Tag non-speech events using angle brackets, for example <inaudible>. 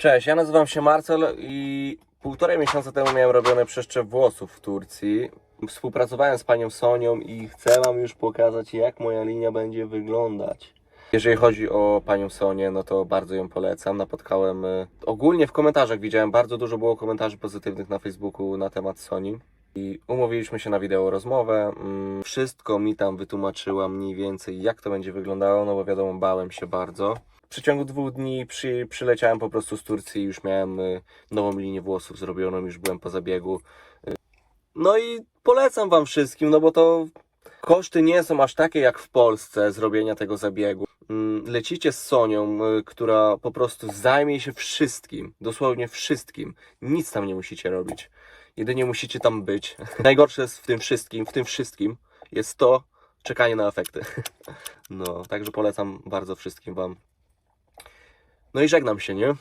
Cześć, ja nazywam się Marcel i półtorej miesiąca temu miałem robione przeszczep włosów w Turcji. Współpracowałem z panią Sonią i chcę wam już pokazać, jak moja linia będzie wyglądać. Jeżeli chodzi o panią Sonię, no to bardzo ją polecam. Napotkałem, y, ogólnie w komentarzach widziałem, bardzo dużo było komentarzy pozytywnych na Facebooku na temat Soni. I umówiliśmy się na wideo rozmowę. Mm, Wszystko mi tam wytłumaczyła mniej więcej, jak to będzie wyglądało, no bo wiadomo, bałem się bardzo. W przeciągu dwóch dni przy, przyleciałem po prostu z Turcji, już miałem y, nową linię włosów zrobioną, już byłem po zabiegu. Y, No i polecam Wam wszystkim, no bo to koszty nie są aż takie jak w Polsce zrobienia tego zabiegu. Mm, Lecicie z Sonią, y, która po prostu zajmie się wszystkim, dosłownie wszystkim. Nic tam nie musicie robić. Jedynie musicie tam być. <laughs> Najgorsze jest w tym wszystkim, w tym wszystkim jest to czekanie na efekty. <laughs> No, także polecam bardzo wszystkim Wam. No i żegnam się, nie?